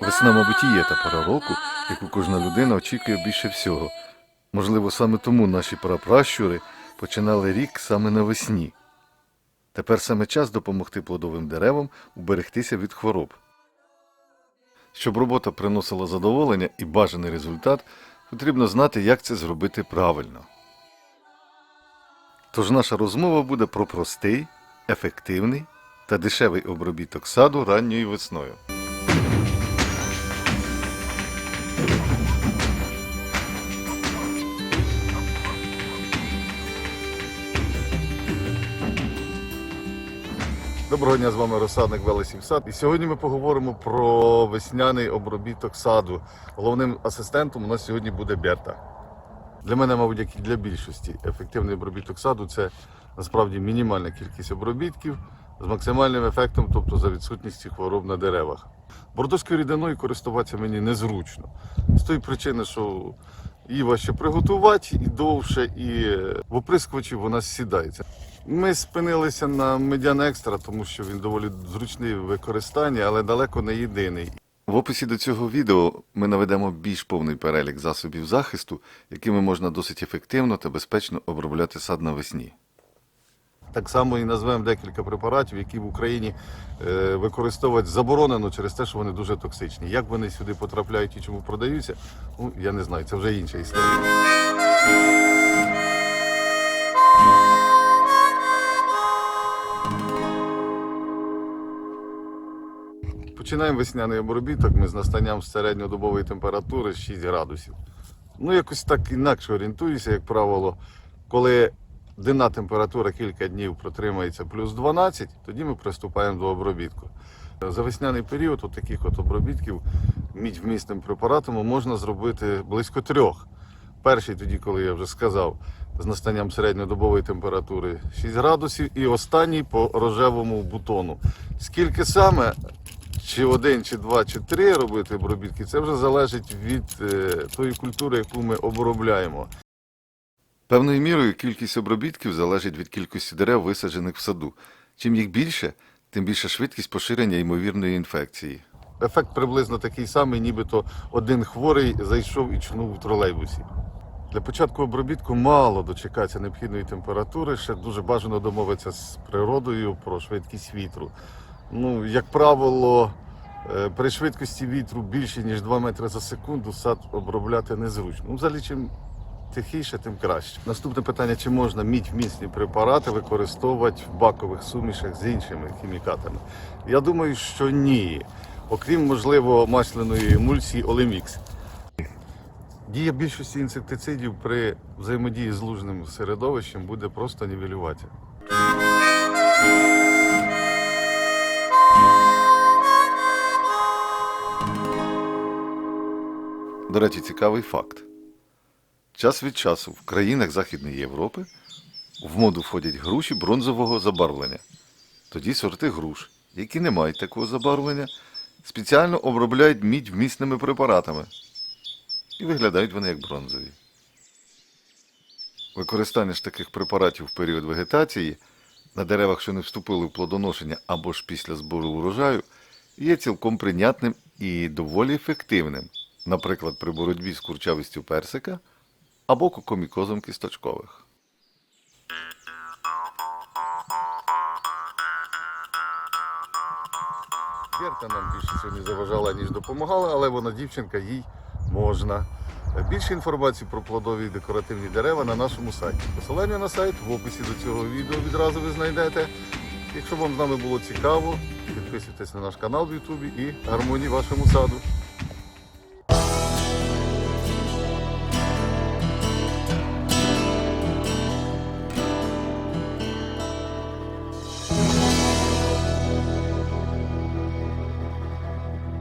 Весна, мабуть, і є та пора року, яку кожна людина очікує більше всього. Можливо, саме тому наші прапращури починали рік саме навесні. Тепер саме час допомогти плодовим деревам уберегтися від хвороб. Щоб робота приносила задоволення і бажаний результат, потрібно знати, як це зробити правильно. Тож наша розмова буде про простий, ефективний та дешевий обробіток саду ранньою весною. Доброго дня, з вами розсадник Велесів Сад. І сьогодні ми поговоримо про весняний обробіток саду. Головним асистентом у нас сьогодні буде Берта. Для мене, мабуть, як і для більшості, ефективний обробіток саду це насправді мінімальна кількість обробітків з максимальним ефектом, тобто за відсутністю хвороб на деревах. Бордоською рідиною користуватися мені незручно. З тої причини, що її важче приготувати і довше, і в оприскувачі вона сідається. Ми спинилися на медіан екстра, тому що він доволі зручний в використанні, але далеко не єдиний. В описі до цього відео ми наведемо більш повний перелік засобів захисту, якими можна досить ефективно та безпечно обробляти сад навесні. Так само і назвемо декілька препаратів, які в Україні е, використовувати заборонено через те, що вони дуже токсичні. Як вони сюди потрапляють і чому продаються, ну я не знаю, це вже інша історія. Починаємо весняний обробіток ми з настанням середньодобової температури 6 градусів. Ну, якось так інакше орієнтуюся, як правило, коли денна температура кілька днів протримається плюс 12, тоді ми приступаємо до обробітку. За весняний період от таких от обробітків мідь-вмісним препаратом можна зробити близько трьох. Перший тоді, коли я вже сказав, з настанням середньодобової температури 6 градусів, і останній по рожевому бутону. Скільки саме, чи один, чи два, чи три робити обробітки, це вже залежить від е, тої культури, яку ми обробляємо. Певною мірою кількість обробітків залежить від кількості дерев, висаджених в саду. Чим їх більше, тим більша швидкість поширення ймовірної інфекції. Ефект приблизно такий самий, нібито один хворий зайшов і чнув в тролейбусі. Для початку обробітку мало дочекатися необхідної температури, ще дуже бажано домовитися з природою про швидкість вітру. Ну, як правило, е, при швидкості вітру більше ніж 2 метри за секунду сад обробляти незручно. Ну, взагалі, чим тихіше, тим краще. Наступне питання: чи можна мідь вмісні препарати використовувати в бакових сумішах з іншими хімікатами? Я думаю, що ні. Окрім, можливо, масляної емульсії Олемікс. Дія більшості інсектицидів при взаємодії з лужним середовищем буде просто нівелювати. До речі, цікавий факт. Час від часу в країнах Західної Європи в моду входять груші бронзового забарвлення. Тоді сорти груш, які не мають такого забарвлення, спеціально обробляють мідь вмісними препаратами. І виглядають вони як бронзові. Використання ж таких препаратів в період вегетації на деревах, що не вступили в плодоношення або ж після збору урожаю, є цілком прийнятним і доволі ефективним, наприклад, при боротьбі з курчавістю персика або кокомікозом кісточкових. Берта нам більше сьогодні заважала, ніж допомагала, але вона дівчинка, їй можна. Більше інформації про плодові і декоративні дерева на нашому сайті. Посилання на сайт в описі до цього відео відразу ви знайдете. Якщо вам з нами було цікаво, підписуйтесь на наш канал в Ютубі і гармонії вашому саду.